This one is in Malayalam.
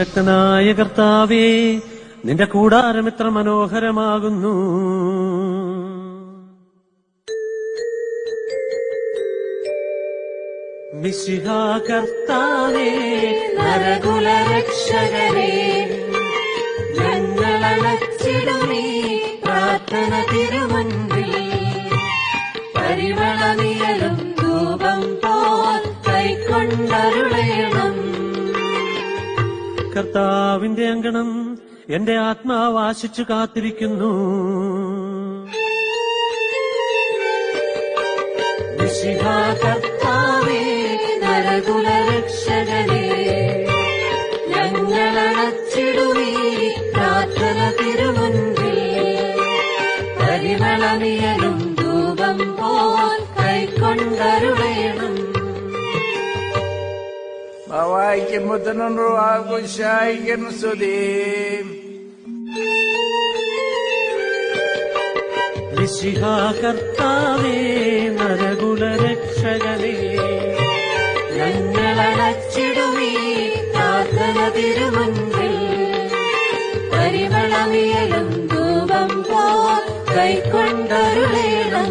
സർവശക്തനായ കർത്താവേ നിന്റെ കൂടാരം ഇത്ര മനോഹരമാകുന്നു. മിശിഹാ കർത്താവേ പ്രാർത്ഥന പോൽ കൈക്കൊണ്ടരുളയണം കർത്താവിന്റെ അങ്കണം എന്റെ ആത്മാവ് ആശിച്ചു കാത്തിരിക്കുന്നു. കർത്താവേ ധൂപം പോൽ കൈക്കൊണ്ടരുളയണം ബാവായിക്കും പുത്രനും റുവാകുശായിക്കും സ്തുതി. മിശിഹ കർത്താവേ നരകുലരക്ഷകനേ ഞങ്ങളടച്ചിടുമീ പ്രാർത്ഥന തിരുമുൻപിൽ പരിമളമിയലും ധൂപം പോ കൈക്കൊണ്ടരുളേണം.